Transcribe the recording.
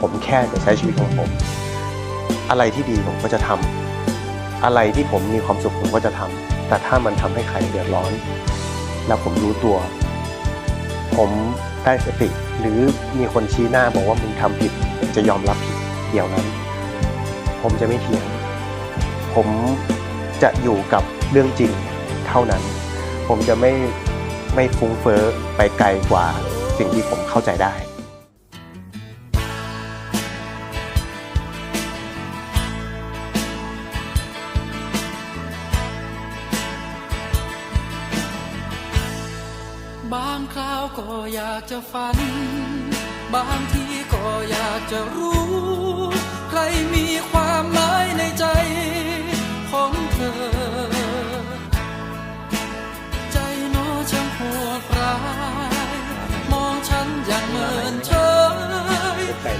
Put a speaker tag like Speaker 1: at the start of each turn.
Speaker 1: ผมแค่จะใช้ชีวิตของผม อะไรที่ดีผมก็จะทำอะไรที่ผมมีความสุขผมก็จะทำแต่ถ้ามันทำให้ใครเดือดร้อน แล้วผมรู้ตัว ผมได้สติหรือมีคนชี้หน้าบอกว่ามึงทำผิดจะยอมรับผิดเดี๋ยวนั้น ผมจะไม่เถียง ผมจะอยู่กับเรื่องจริงเท่านั้น ผมจะไม่ไม่ฟุ้งเฟ้อไปไกลกว่าสิ่งที่ผมเข้าใจได้
Speaker 2: บางคราวก็อยากจะฝัน บางทีก็อยากจะรู้ ใครมีความหมายในใจของเธอ ใจน้อช่างโหดร้าย มองฉันอย่างเมินเฉย